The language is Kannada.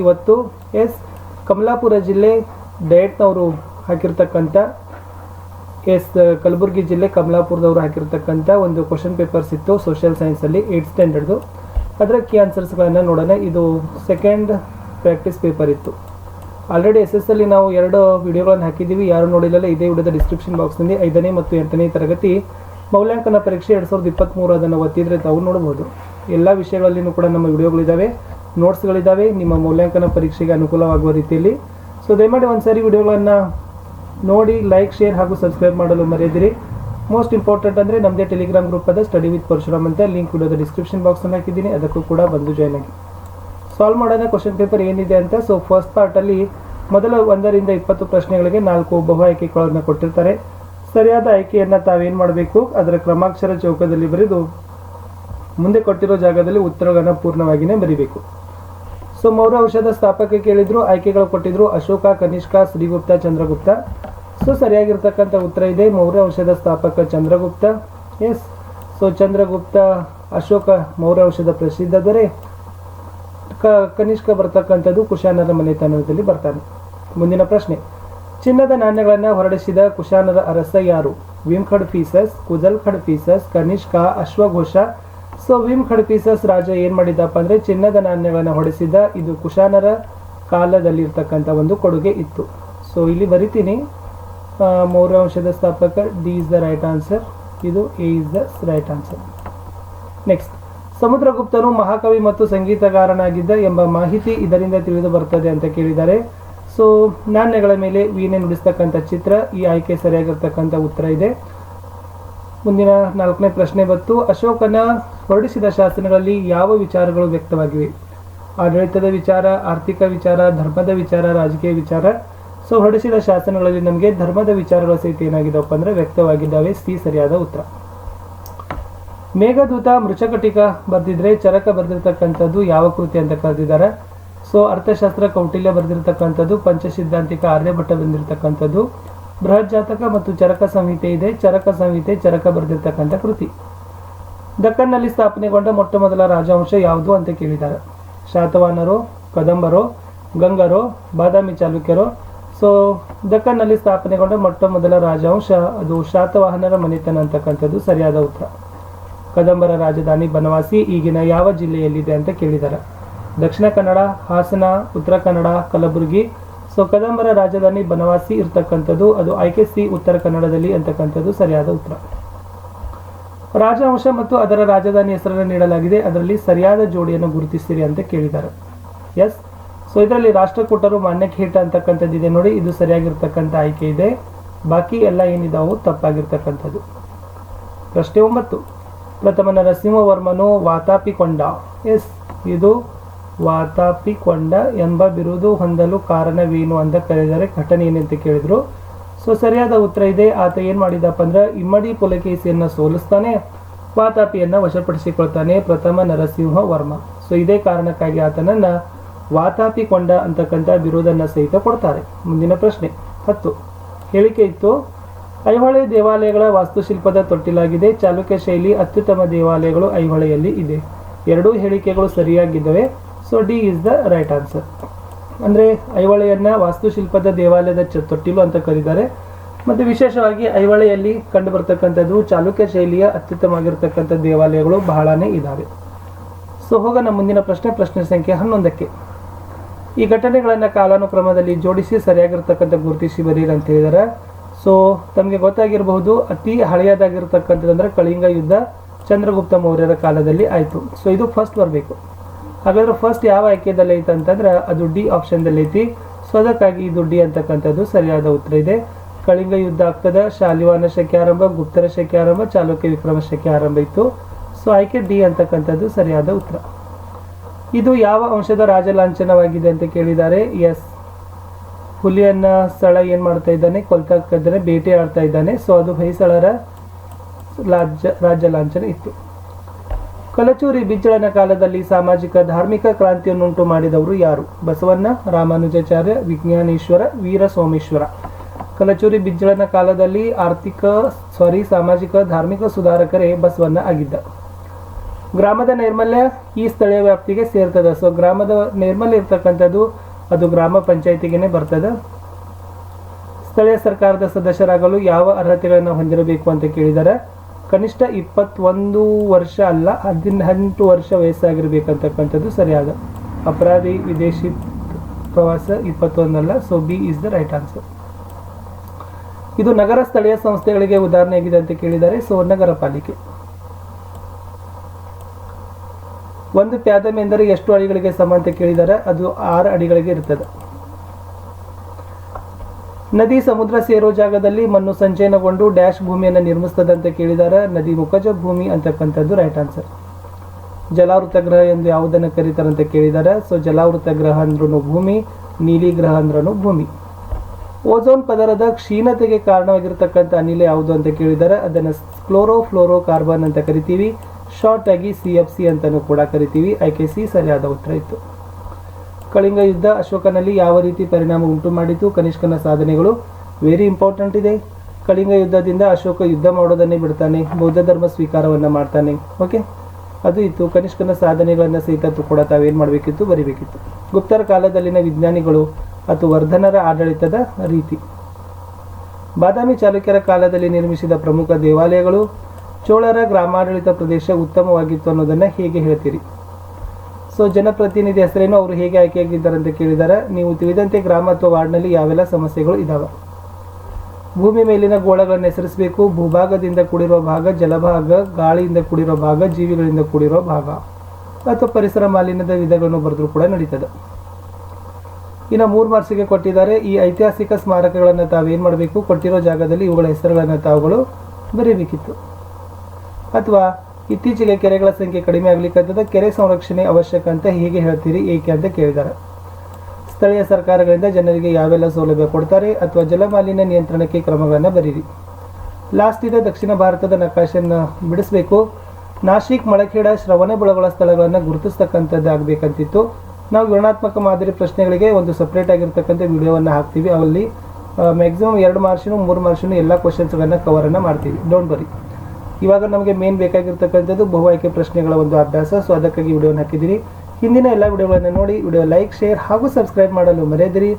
ಇವತ್ತು ಎಸ್. ಕಮಲಾಪುರ ಜಿಲ್ಲೆ ಡಯಟ್ನವರು ಹಾಕಿರ್ತಕ್ಕಂಥ ಎಸ್. ಕಲಬುರಗಿ ಜಿಲ್ಲೆ ಕಮಲಾಪುರದವರು ಹಾಕಿರ್ತಕ್ಕಂಥ ಒಂದು ಕ್ವಶನ್ ಪೇಪರ್ಸ್ ಇತ್ತು ಸೋಷಿಯಲ್ ಸೈನ್ಸಲ್ಲಿ ಏಯ್ಟ್ ಸ್ಟ್ಯಾಂಡರ್ಡ್ದು ಅದರ ಕೀ ಆನ್ಸರ್ಸ್ಗಳನ್ನು ನೋಡೋಣ. ಇದು ಸೆಕೆಂಡ್ ಪ್ರಾಕ್ಟೀಸ್ ಪೇಪರ್ ಇತ್ತು. ಆಲ್ರೆಡಿ ಎಸ್ ಎಸ್ ಅಲ್ಲಿ ನಾವು ಎರಡು ವಿಡಿಯೋಗಳನ್ನು ಹಾಕಿದ್ದೀವಿ. ಯಾರು ನೋಡಿಲ್ಲಲ್ಲ, ಇದೇ ವಿಡಿಯೋದ ಡಿಸ್ಕ್ರಿಪ್ಷನ್ ಬಾಕ್ಸ್ನಲ್ಲಿ ಐದನೇ ಮತ್ತು ಎಂಟನೇ ತರಗತಿ. ಮೌಲ್ಯಾಂಕನ ಪರೀಕ್ಷೆ ಎರಡು ಸಾವಿರದ ಇಪ್ಪತ್ತ್ಮೂರು ಅದನ್ನು ಒತ್ತಿದ್ರೆ ತಾವು ನೋಡ್ಬೋದು ಎಲ್ಲ ವಿಷಯಗಳಲ್ಲಿಯೂ ಕೂಡ ನಮ್ಮ ವಿಡಿಯೋಗಳಿದ್ದಾವೆ ನೋಟ್ಸ್ಗಳಿದ್ದಾವೆ ನಿಮ್ಮ ಮೌಲ್ಯಾಂಕನ ಪರೀಕ್ಷೆಗೆ ಅನುಕೂಲವಾಗುವ ರೀತಿಯಲ್ಲಿ. ಸೊ ದಯಮಾಡಿ ಒಂದು ಸಾರಿ ವಿಡಿಯೋಗಳನ್ನು ನೋಡಿ ಲೈಕ್ ಶೇರ್ ಹಾಗೂ ಸಬ್ಸ್ಕ್ರೈಬ್ ಮಾಡಲು ಮರೆಯದಿರಿ. ಮೋಸ್ಟ್ ಇಂಪಾರ್ಟೆಂಟ್ ಅಂದರೆ ನಮ್ಮದೇ ಟೆಲಿಗ್ರಾಮ್ ಗ್ರೂಪ್ ಅದ ಸ್ಟಡಿ ವಿತ್ ಪರಶುರಾಮ್ ಅಂತ ಲಿಂಕ್ ವಿಡಿಯೋದ ಡಿಸ್ಕ್ರಿಪ್ಷನ್ ಬಾಕ್ಸನ್ನು ಹಾಕಿದ್ದೀನಿ, ಅದಕ್ಕೂ ಕೂಡ ಬಂದು ಜಾಯ್ನ್ ಆಗಿ. ಸಾಲ್ವ್ ಮಾಡೋಣ ಕ್ವಶನ್ ಪೇಪರ್ ಏನಿದೆ ಅಂತ. ಸೊ ಫಸ್ಟ್ ಪಾರ್ಟಲ್ಲಿ ಮೊದಲ ಒಂದರಿಂದ ಇಪ್ಪತ್ತು ಪ್ರಶ್ನೆಗಳಿಗೆ ನಾಲ್ಕು ಬಹು ಆಯ್ಕೆಗಳನ್ನು ಕೊಟ್ಟಿರ್ತಾರೆ. ಸರಿಯಾದ ಆಯ್ಕೆಯನ್ನು ತಾವೇನು ಮಾಡಬೇಕು? ಅದರ ಕ್ರಮಾಕ್ಷರ ಚೌಕದಲ್ಲಿ ಬರೆದು ಮುಂದೆ ಕೊಟ್ಟಿರೋ ಜಾಗದಲ್ಲಿ ಉತ್ತರಗಳನ್ನು ಪೂರ್ಣವಾಗಿಯೇ ಬರೀಬೇಕು. ಸೊ ಮೌರ್ಯ ವಂಶದ ಸ್ಥಾಪಕ ಕೇಳಿದ್ರು, ಆಯ್ಕೆಗಳು ಕೊಟ್ಟಿದ್ರು, ಅಶೋಕ, ಕನಿಷ್ಕ, ಶ್ರೀಗುಪ್ತ, ಚಂದ್ರಗುಪ್ತ. ಸೊ, ಸರಿಯಾಗಿರ್ತಕ್ಕಂಥ ಉತ್ತರ ಇದೆ. ಮೌರ್ಯ ವಂಶದ ಸ್ಥಾಪಕ ಚಂದ್ರಗುಪ್ತ. ಎಸ್ ಸೊ, ಚಂದ್ರಗುಪ್ತ, ಅಶೋಕ, ಮೌರ್ಯ ವಂಶದ ಪ್ರಸಿದ್ಧ ದೊರೆ. ಕ, ಕನಿಷ್ಕ ಬರ್ತಕ್ಕಂಥದ್ದು ಕುಶಾನರ ಮನೆತನದಲ್ಲಿ ಬರ್ತಾನೆ. ಮುಂದಿನ ಪ್ರಶ್ನೆ. ಚಿನ್ನದ ನಾಣ್ಯಗಳನ್ನು ಹೊರಡಿಸಿದ ಕುಶಾನರ ಅರಸ ಯಾರು? ವಿಮ್ಖಡ್ ಫೀಸಸ್ ಕುಜಲ್ ಖಡ್ ಫೀಸಸ್, ಕನಿಷ್ಕ, ಅಶ್ವಘೋಷ ಸೊ ವಿಮ್ ಖಡ್ಪೀಸಸ್ ರಾಜ ಏನು ಮಾಡಿದ್ದಪ್ಪ ಅಂದ್ರೆ ಚಿನ್ನದ ನಾಣ್ಯವನ್ನು ಹೊಡೆಸಿದ. ಇದು ಕುಶಾನರ ಕಾಲದಲ್ಲಿ ಇರ್ತಕ್ಕಂಥ ಒಂದು ಕೊಡುಗೆ ಇತ್ತು. ಸೊ ಇಲ್ಲಿ ಬರಿತೀನಿ. ಮೌರ್ಯಾಂಶದ ಮೌರ್ಯ ಸ್ಥಾಪಕ D is the right answer ಇದು A is the right answer next ಸಮುದ್ರಗುಪ್ತನು ಮಹಾಕವಿ ಮತ್ತು ಸಂಗೀತಗಾರನಾಗಿದ್ದ ಎಂಬ ಮಾಹಿತಿ ಇದರಿಂದ ತಿಳಿದು ಬರ್ತದೆ ಅಂತ ಕೇಳಿದ್ದಾರೆ. ಸೊ ನಾಣ್ಯಗಳ ಮೇಲೆ ವೀಣೆ ನುಡಿಸ್ತಕ್ಕಂಥ ಚಿತ್ರ, ಈ ಆಯ್ಕೆ ಸರಿಯಾಗಿರ್ತಕ್ಕಂಥ ಉತ್ತರ ಇದೆ. ಮುಂದಿನ ನಾಲ್ಕನೇ ಪ್ರಶ್ನೆ ಬಂತು. ಅಶೋಕನ ಹೊರಡಿಸಿದ ಶಾಸನಗಳಲ್ಲಿ ಯಾವ ವಿಚಾರಗಳು ವ್ಯಕ್ತವಾಗಿವೆ? ಆಡಳಿತದ ವಿಚಾರ, ಆರ್ಥಿಕ ವಿಚಾರ, ಧರ್ಮದ ವಿಚಾರ, ರಾಜಕೀಯ ವಿಚಾರ. ಸೊ, ಹೊರಡಿಸಿದ ಶಾಸನಗಳಲ್ಲಿ ನಮಗೆ ಧರ್ಮದ ವಿಚಾರಗಳ ಸಹಿತ ಏನಾಗಿದವಪ್ಪ ಅಂದರೆ ವ್ಯಕ್ತವಾಗಿದ್ದಾವೆ. ಸಿ, ಸರಿಯಾದ ಉತ್ತರ. ಮೇಘದೂತ ಮೃಚಕಟಿಕ ಬರೆದಿದ್ರೆ ಚರಕ ಬರೆದಿರ್ತಕ್ಕಂಥದ್ದು ಯಾವ ಕೃತಿ ಅಂತ ಕರೆದಿದ್ದಾರೆ. ಸೊ, ಅರ್ಥಶಾಸ್ತ್ರ ಕೌಟಿಲ್ಯ ಬರೆದಿರ್ತಕ್ಕಂಥದ್ದು, ಪಂಚಸಿದ್ಧಾಂತಿಕ ಆರ್ಯಭಟ್ಟ ಬಂದಿರತಕ್ಕಂಥದ್ದು. ಬೃಹತ್ ಜಾತಕ ಮತ್ತು ಚರಕ ಸಂಹಿತೆ ಇದೆ. ಚರಕ ಸಂಹಿತೆ, ಚರಕ ಬರೆದಿರ್ತಕ್ಕಂಥ ಕೃತಿ. ದಕ್ಕನ್ನಲ್ಲಿ ಸ್ಥಾಪನೆಗೊಂಡ ಮೊಟ್ಟ ಮೊದಲ ರಾಜವಂಶ ಯಾವುದು ಅಂತ ಕೇಳಿದ್ದಾರೆ. ಶಾತವಾನರು, ಕದಂಬರು, ಗಂಗರು, ಬಾದಾಮಿ ಚಾಲುಕ್ಯರು. ಸೊ ದಕ್ಕನ್ನಲ್ಲಿ ಸ್ಥಾಪನೆಗೊಂಡ ಮೊಟ್ಟ ಮೊದಲ ರಾಜವಂಶ ಅದು ಶಾತವಾಹನರ ಮನೆತನ ಅಂತಕ್ಕಂಥದ್ದು ಸರಿಯಾದ ಉತ್ತರ. ಕದಂಬರ ರಾಜಧಾನಿ ಬನವಾಸಿ, ಈಗಿನ ಯಾವ ಜಿಲ್ಲೆಯಲ್ಲಿದೆ ಅಂತ ಕೇಳಿದ್ದಾರೆ. ದಕ್ಷಿಣ ಕನ್ನಡ, ಹಾಸನ, ಉತ್ತರ ಕನ್ನಡ, ಕಲಬುರಗಿ ಸೊ ಕದಂಬರ ರಾಜಧಾನಿ ಬನವಾಸಿ ಇರ್ತಕ್ಕಂಥದ್ದು, ಅದು ಆಯ್ಕೆ ಸಿ ಉತ್ತರ ಕನ್ನಡದಲ್ಲಿ ಅಂತಕ್ಕಂಥದ್ದು ಸರಿಯಾದ ಉತ್ತರ. ರಾಜವಂಶ ಮತ್ತು ಅದರ ರಾಜಧಾನಿ ಹೆಸರನ್ನು ನೀಡಲಾಗಿದೆ. ಅದರಲ್ಲಿ ಸರಿಯಾದ ಜೋಡಿಯನ್ನು ಗುರುತಿಸಿರಿ ಅಂತ ಕೇಳಿದ್ದಾರೆ. ಎಸ್ ಸೊ ಇದರಲ್ಲಿ ರಾಷ್ಟ್ರಕೂಟರು ಮಾನ್ಯಕೀಟ ಅಂತಕ್ಕಂಥದ್ದು ಇದೆ ನೋಡಿ, ಇದು ಸರಿಯಾಗಿರ್ತಕ್ಕಂಥ ಆಯ್ಕೆ ಇದೆ. ಬಾಕಿ ಎಲ್ಲ ಏನಿದಾವು ತಪ್ಪಾಗಿರ್ತಕ್ಕಂಥದ್ದು. ಪ್ರಶ್ನೆ ಒಂಬತ್ತು. ಪ್ರಥಮ ನರಸಿಂಹವರ್ಮನು ವಾತಾಪಿಕೊಂಡ. ಎಸ್ ಇದು ವಾತಾಪಿಕೊಂಡ ಎಂಬ ಬಿರುದು ಹೊಂದಲು ಕಾರಣವೇನು ಅಂತ ಕರೆದರೆ ಘಟನೆ ಏನಂತ ಕೇಳಿದ್ರು? ಸೊ, ಸರಿಯಾದ ಉತ್ತರ ಇದೆ. ಆತ ಏನು ಮಾಡಿದಪ್ಪ ಅಂದ್ರೆ, ಇಮ್ಮಡಿ ಪುಲಕೇಸಿಯನ್ನ ಸೋಲಿಸ್ತಾನೆ, ವಾತಾಪಿಯನ್ನ ವಶಪಡಿಸಿಕೊಳ್ತಾನೆ, ಪ್ರಥಮ ನರಸಿಂಹ ವರ್ಮ ಸೊ, ಇದೇ ಕಾರಣಕ್ಕಾಗಿ ಆತನನ್ನ ವಾತಾಪಿಕೊಂಡ ಅಂತಕ್ಕಂಥ ಬಿರುದನ್ನ ಸಹಿತ ಕೊಡ್ತಾರೆ. ಮುಂದಿನ ಪ್ರಶ್ನೆ, ಹತ್ತು. ಹೇಳಿಕೆ ಇತ್ತು. ಐಹೊಳೆ ದೇವಾಲಯಗಳ ವಾಸ್ತುಶಿಲ್ಪದ ತೊಟ್ಟಿಲಾಗಿದೆ. ಚಾಲುಕ್ಯ ಶೈಲಿ ಅತ್ಯುತ್ತಮ ದೇವಾಲಯಗಳು ಐಹೊಳೆಯಲ್ಲಿ ಇದೆ. ಎರಡೂ ಹೇಳಿಕೆಗಳು ಸರಿಯಾಗಿದ್ದಾವೆ? So D is the right answer ಅಂದರೆ ಐಹೊಳೆಯನ್ನ ವಾಸ್ತುಶಿಲ್ಪದ ದೇವಾಲಯದ ಚ ತೊಟ್ಟಿಲು ಅಂತ ಕರೀತಾರೆ. ಮತ್ತು ವಿಶೇಷವಾಗಿ ಐಹೊಳೆಯಲ್ಲಿ ಕಂಡು ಬರ್ತಕ್ಕಂಥದ್ದು ಚಾಲುಕ್ಯ ಶೈಲಿಯ ಅತ್ಯುತ್ತಮವಾಗಿರ್ತಕ್ಕಂಥ ದೇವಾಲಯಗಳು ಬಹಳನೇ ಇದ್ದಾವೆ ಸೊ ಹೋಗೋಣ ಮುಂದಿನ ಪ್ರಶ್ನೆ ಪ್ರಶ್ನೆ ಸಂಖ್ಯೆ ಹನ್ನೊಂದಕ್ಕೆ. ಈ ಘಟನೆಗಳನ್ನು ಕಾಲಾನುಕ್ರಮದಲ್ಲಿ ಜೋಡಿಸಿ ಸರಿಯಾಗಿರ್ತಕ್ಕಂಥ ಗುರುತಿಸಿ ಬರೀರಿ ಅಂತ ಹೇಳಿದ್ದಾರೆ ಸೊ ತಮಗೆ ಗೊತ್ತಾಗಿರಬಹುದು, ಅತಿ ಹಳೆಯದಾಗಿರ್ತಕ್ಕಂಥದ್ದು ಅಂದ್ರೆ ಕಳಿಂಗ ಯುದ್ಧ ಚಂದ್ರಗುಪ್ತ ಮೌರ್ಯರ ಕಾಲದಲ್ಲಿ ಆಯಿತು. ಸೊ ಇದು ಫಸ್ಟ್ ಬರಬೇಕು. ಹಾಗಾದ್ರೆ ಫಸ್ಟ್ ಯಾವ ಆಯ್ಕೆದಲ್ಲಿ ಐತೆ ಅಂತಂದ್ರೆ ಅದು ಡಿ ಆಪ್ಷನ್ದಲ್ಲಿ ಐತಿ. ಸೊ ಅದಕ್ಕಾಗಿ ಇದು ಡಿ ಅಂತಕ್ಕಂಥದ್ದು ಸರಿಯಾದ ಉತ್ತರ ಇದೆ. ಕಳಿಂಗ ಯುದ್ಧ ಆಗ್ತದ, ಶಾಲಿವಾನ ಶಕೆ ಆರಂಭ, ಗುಪ್ತರ ಶಕೆ ಆರಂಭ, ಚಾಲುಕ್ಯ ವಿಕ್ರಮ ಶಕೆ ಆರಂಭ ಇತ್ತು. ಸೊ ಆಯ್ಕೆ ಡಿ ಅಂತಕ್ಕಂಥದ್ದು ಸರಿಯಾದ ಉತ್ತರ. ಇದು ಯಾವ ಅಂಶದ ರಾಜಲಾಂಛನವಾಗಿದೆ ಅಂತ ಕೇಳಿದ್ದಾರೆ. ಎಸ್ ಹುಲಿಯನ್ನ ಸ್ಥಳ ಏನು ಮಾಡ್ತಾ ಇದ್ದಾನೆ? ಇದ್ದಾನೆ ಬೇಟೆ ಆಡ್ತಾ ಇದ್ದಾನೆ. ಸೊ ಅದು ಹೈಸಳರ ರಾಜ್ಯ ರಾಜ್ಯ ಲಾಂಛನ ಇತ್ತು. ಕಲಚೂರಿ ಬಿಜ್ಜಳನ ಕಾಲದಲ್ಲಿ ಸಾಮಾಜಿಕ, ಧಾರ್ಮಿಕ ಕ್ರಾಂತಿಯನ್ನುಂಟು ಮಾಡಿದವರು ಯಾರು? ಬಸವಣ್ಣ, ರಾಮಾನುಜಾಚಾರ್ಯ, ವಿಜ್ಞಾನೇಶ್ವರ ವೀರ ಸೋಮೇಶ್ವರ ಕಲಚೂರಿ ಬಿಜ್ಜಳನ ಕಾಲದಲ್ಲಿ ಆರ್ಥಿಕ ಸಾರಿ ಸಾಮಾಜಿಕ, ಧಾರ್ಮಿಕ ಸುಧಾರಕರೇ ಬಸವಣ್ಣ ಆಗಿದ್ದ. ಗ್ರಾಮದ ನೈರ್ಮಲ್ಯ ಈ ಸ್ಥಳೀಯ ವ್ಯಾಪ್ತಿಗೆ ಸೇರ್ತದೆ. ಸೊ ಗ್ರಾಮದ ನೈರ್ಮಲ್ಯ ಇರ್ತಕ್ಕಂಥದ್ದು ಅದು ಗ್ರಾಮ ಪಂಚಾಯಿತಿಗೇ ಬರ್ತದೆ. ಸ್ಥಳೀಯ ಸರ್ಕಾರದ ಸದಸ್ಯರಾಗಲು ಯಾವ ಅರ್ಹತೆಗಳನ್ನು ಹೊಂದಿರಬೇಕು ಅಂತ ಕೇಳಿದ್ದಾರೆ ಕನಿಷ್ಠ ಇಪ್ಪತ್ತೊಂದು ವರ್ಷ ಅಲ್ಲ, ಹದಿನೆಂಟು ವರ್ಷ ವಯಸ್ಸಾಗಿರ್ಬೇಕಂತಕ್ಕಂಥದ್ದು ಸರಿಯಾದ. ಅಪರಾಧಿ, ವಿದೇಶಿ ಪ್ರವಾಸ ಇಪ್ಪತ್ತೊಂದಲ್ಲ so B is the right answer ಇದು ನಗರ ಸ್ಥಳೀಯ ಸಂಸ್ಥೆಗಳಿಗೆ ಉದಾಹರಣೆಯಾಗಿದೆ ಅಂತ ಕೇಳಿದ್ದಾರೆ ಸೊ ನಗರ ಪಾಲಿಕೆ. ಒಂದು ಪ್ಯಾದಮ್ ಎಂದರೆ ಎಷ್ಟು ಅಡಿಗಳಿಗೆ ಸಮ ಅಂತ ಕೇಳಿದ್ದಾರೆ ಅದು ಆರು ಅಡಿಗಳಿಗೆ ಇರ್ತದೆ. ನದಿ ಸಮುದ್ರ ಸೇರೋ ಜಾಗದಲ್ಲಿ ಮಣ್ಣು ಸಂಚಯನಗೊಂಡು ಡ್ಯಾಶ್ ಭೂಮಿಯನ್ನು ನಿರ್ಮಿಸ್ತದೆ ಅಂತ ನದಿ ಮುಖಜ ಭೂಮಿ ಅಂತಕ್ಕಂಥದ್ದು ರೈಟ್ ಆನ್ಸರ್ ಜಲಾವೃತ ಗ್ರಹ ಎಂದು ಯಾವುದನ್ನು ಕರೀತಾರೆ ಅಂತ ಸೊ ಜಲಾವೃತ ಗ್ರಹ ಅಂದ್ರೂ ಭೂಮಿ, ನೀಲಿ ಗ್ರಹ ಅಂದ್ರೂ ಭೂಮಿ. ಓಝೋನ್ ಪದರದ ಕ್ಷೀಣತೆಗೆ ಕಾರಣವಾಗಿರತಕ್ಕಂಥ ಅನಿಲ ಯಾವುದು ಅಂತ ಕೇಳಿದ್ದಾರೆ ಅದನ್ನು ಕ್ಲೋರೋ ಫ್ಲೋರೋ ಕಾರ್ಬನ್ ಅಂತ ಕರಿತೀವಿ. ಶಾರ್ಟ್ ಆಗಿ ಸಿ ಎಫ್ ಸಿ ಅಂತಲೂ ಕೂಡ ಕರಿತೀವಿ. ಆಯ್ಕೆ ಸಿ ಸರಿಯಾದ ಉತ್ತರ ಇತ್ತು. ಕಳಿಂಗ ಯುದ್ಧ ಅಶೋಕನಲ್ಲಿ ಯಾವ ರೀತಿ ಪರಿಣಾಮ ಉಂಟು ಮಾಡಿತು? ಕನಿಷ್ಕನ ಸಾಧನೆಗಳು ವೆರಿ ಇಂಪಾರ್ಟೆಂಟ್ ಇದೆ. ಕಳಿಂಗ ಯುದ್ಧದಿಂದ ಅಶೋಕ ಯುದ್ಧ ಮಾಡೋದನ್ನೇ ಬಿಡ್ತಾನೆ. ಬೌದ್ಧ ಧರ್ಮ ಸ್ವೀಕಾರವನ್ನ ಮಾಡ್ತಾನೆ. ಓಕೆ ಅದು ಇತ್ತು. ಕನಿಷ್ಕನ ಸಾಧನೆಗಳನ್ನ ಸಹಿತ ಕೂಡ ತಾವೇನು ಮಾಡಬೇಕಿತ್ತು? ಬರಿಬೇಕಿತ್ತು. ಗುಪ್ತರ ಕಾಲದಲ್ಲಿನ ವಿಜ್ಞಾನಿಗಳು ಅಥವಾ ವರ್ಧನರ ಆಡಳಿತದ ರೀತಿ. ಬಾದಾಮಿ ಚಾಲುಕ್ಯರ ಕಾಲದಲ್ಲಿ ನಿರ್ಮಿಸಿದ ಪ್ರಮುಖ ದೇವಾಲಯಗಳು ಚೋಳರ ಗ್ರಾಮಾಡಳಿತ ಪ್ರದೇಶ ಉತ್ತಮವಾಗಿತ್ತು ಅನ್ನೋದನ್ನ ಹೇಗೆ ಹೇಳ್ತೀರಿ? ಸೊ ಜನಪ್ರತಿನಿಧಿ ಹೆಸರೇನು? ಅವರು ಹೇಗೆ ಆಯ್ಕೆಯಾಗಿದ್ದಾರೆ ಅಂತ ಕೇಳಿದ್ದಾರೆ. ನೀವು ತಿಳಿದಂತೆ ಗ್ರಾಮ ಅಥವಾ ವಾರ್ಡ್ನಲ್ಲಿ ಯಾವೆಲ್ಲ ಸಮಸ್ಯೆಗಳು ಇದ್ದಾವೆ ಭೂಮಿ ಮೇಲಿನ ಗೋಳಗಳನ್ನು ಹೆಸರಿಸಬೇಕು. ಭೂಭಾಗದಿಂದ ಕೂಡಿರುವ ಭಾಗ, ಜಲಭಾಗ, ಗಾಳಿಯಿಂದ ಕೂಡಿರೋ ಭಾಗ, ಜೀವಿಗಳಿಂದ ಕೂಡಿರೋ ಭಾಗ. ಅಥವಾ ಪರಿಸರ ಮಾಲಿನ್ಯದ ವಿಧಗಳನ್ನು ಬರೆದರೂ ಕೂಡ ನಡೀತದೆ. ಇನ್ನು ಮೂರು ಮಾರ್ಕ್ಸಿಗೆ ಕೊಟ್ಟಿದ್ದಾರೆ. ಈ ಐತಿಹಾಸಿಕ ಸ್ಮಾರಕಗಳನ್ನು ತಾವೇನು ಮಾಡಬೇಕು? ಕೊಟ್ಟಿರೋ ಜಾಗದಲ್ಲಿ ಇವುಗಳ ಹೆಸರುಗಳನ್ನು ತಾವುಗಳು ಬರೀಬೇಕಿತ್ತು. ಅಥವಾ ಇತ್ತೀಚೆಗೆ ಕೆರೆಗಳ ಸಂಖ್ಯೆ ಕಡಿಮೆ ಆಗ್ಲಿಕ್ಕತ್ತದ ಕೆರೆ ಸಂರಕ್ಷಣೆ ಅವಶ್ಯಕ ಅಂತ ಹೇಗೆ ಹೇಳ್ತೀರಿ, ಏಕೆ ಅಂತ ಕೇಳಿದ್ದಾರೆ. ಸ್ಥಳೀಯ ಸರ್ಕಾರಗಳಿಂದ ಜನರಿಗೆ ಯಾವೆಲ್ಲ ಸೌಲಭ್ಯ ಕೊಡ್ತಾರೆ ಅಥವಾ ಜಲಮಾಲಿನ್ಯ ನಿಯಂತ್ರಣಕ್ಕೆ ಕ್ರಮಗಳನ್ನು ಬರೀರಿ. ಲಾಸ್ಟ್ ಇದೆ ದಕ್ಷಿಣ ಭಾರತದ ನಕಾಶೆಯನ್ನು ಬಿಡಿಸಬೇಕು. ನಾಶಿಕ್, ಮಳಖೇಡ ಶ್ರವಣಬೆಳಗೊಳ ಸ್ಥಳಗಳನ್ನು ಗುರುತಿಸ್ತಕ್ಕಂಥದ್ದು ಆಗಬೇಕಂತಿತ್ತು ನಾವು ವಿವರಣಾತ್ಮಕ ಮಾದರಿ ಪ್ರಶ್ನೆಗಳಿಗೆ ಒಂದು ಸಪ್ರೇಟ್ ಆಗಿರ್ತಕ್ಕಂಥ ವಿಡಿಯೋವನ್ನು ಹಾಕ್ತೀವಿ. ಅಲ್ಲಿ ಮ್ಯಾಕ್ಸಿಮಮ್ ಎರಡು ಮಾರ್ಷನು ಮೂರು ಮಾರ್ಷನು ಎಲ್ಲ ಕ್ವಶನ್ಸ್ಗಳನ್ನು ಕವರನ್ನು ಮಾಡ್ತೀವಿ. ಡೋಂಟ್ ಬರಿ ಇವಾಗ ನಮಗೆ ಮೇನ್ ಬೇಕಾಗಿರ್ತಕ್ಕಂಥದ್ದು ಬಹು ಆಯ್ಕೆ ಪ್ರಶ್ನೆಗಳ ಒಂದು ಅಭ್ಯಾಸ. ಸೊ ಅದಕ್ಕಾಗಿ ವಿಡಿಯೋನ ಹಾಕಿದ್ದೀರಿ. ಹಿಂದಿನ ಎಲ್ಲ ವಿಡಿಯೋಗಳನ್ನು ನೋಡಿ, ವಿಡಿಯೋ ಲೈಕ್ ಶೇರ್ ಹಾಗೂ ಸಬ್ಸ್ಕ್ರೈಬ್ ಮಾಡಲು ಮರೆಯದಿರಿ.